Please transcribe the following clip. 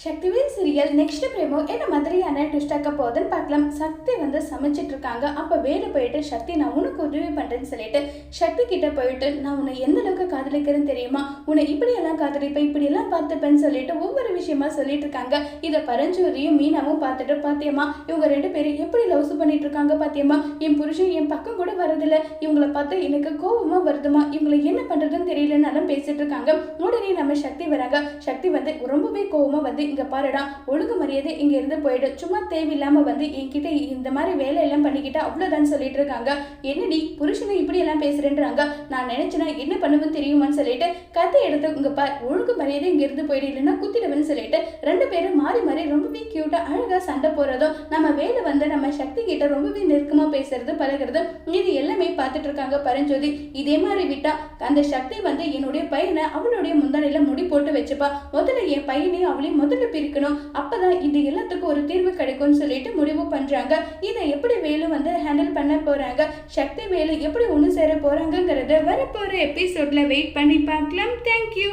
Sakthivel serial next பிரேமோ என்ன மாதிரியான twist ஆக்க போகுதுன்னு பார்க்கலாம். சக்தி வந்து சமைச்சிட்டு இருக்காங்க. அப்போ வேலை போயிட்டு சக்தி நான் உனக்கு உதவி பண்ணுறேன்னு சொல்லிட்டு சக்தி கிட்ட போயிட்டு நான் உன்னை எந்த அளவுக்கு காதலிக்கிறேன்னு தெரியுமா? உன்னை இப்படியெல்லாம் காதலிப்பேன் இப்படியெல்லாம் பார்த்துப்பேன்னு சொல்லிட்டு ஒவ்வொரு விஷயமா சொல்லிட்டு இருக்காங்க. இதை பரஞ்சோதியும் மீனாவும் பார்த்துட்டு பாத்தியம்மா இவங்க ரெண்டு பேரும் எப்படி லவ்ஸ் பண்ணிட்டு இருக்காங்க பாத்தியம்மா? என் புருஷன் என் பக்கம் கூட வரதில்ல இவங்கள பார்த்து எனக்கு கோபமா வருதுமா இவங்களை என்ன பண்றதுன்னு தெரியலன்னு பேசிட்டு இருக்காங்க. உடனே நம்ம சக்தி வராங்க. சக்தி வந்து ரொம்பவே கோவமா வந்து இங்க பாருடா ஒழுங்கு மரியாதை இங்க இருந்து போயிடு. சும்மா தேவையில்லாம வந்து என்கிட்ட இந்த மாதிரி வேலையெல்லாம் பண்ணிக்கிட்டா அவ்வளவுதான் சொல்லிட்டு இருக்காங்க. என்னடி புருஷனை இப்படி எல்லாம் பேசுறேன்றாங்க. நான் நினைச்சேனா என்ன பண்ணுவேன்னு தெரியுமான்னு சொல்லிட்டு கத்தை எடுத்து இங்க பார் ஒழுங்கு மரியாதை இங்க இருந்து போயிடு இல்லைன்னா குத்திடுவேன்னு சொல்லிட்டு ரெண்டு பேரும் மாறி மாறி ரொம்பவே கியூட்டா அழகா சண்டை போகிறதும் நம்ம வேலை வந்து நம்ம சக்தி கிட்ட ரொம்பவே நெருக்கமா பேசுறது பழகிறது இது எல்லாமே பார்த்துட்டு இருக்காங்க பரஞ்சோதி. இதே மாதிரி விட்டா அந்த சக்தி வந்து என்னுடைய பையனை அவளுடைய முந்தானையில் முடி போட்டு வச்சுப்பா. முதல்ல என் பையனையும் அவளையும் முதல்ல பிரிக்கணும். அப்பதான் இது எல்லாத்துக்கும் ஒரு தீர்வு கிடைக்கும்னு சொல்லிட்டு முடிவு பண்றாங்க. இதை எப்படி வேலு வந்து ஹேண்டில் பண்ண போறாங்க? சக்தி வேலு எப்படி ஒன்று சேர போகிறாங்கங்கிறத வரப்போற எபிசோட்ல வெயிட் பண்ணி பார்க்கலாம். தேங்க்யூ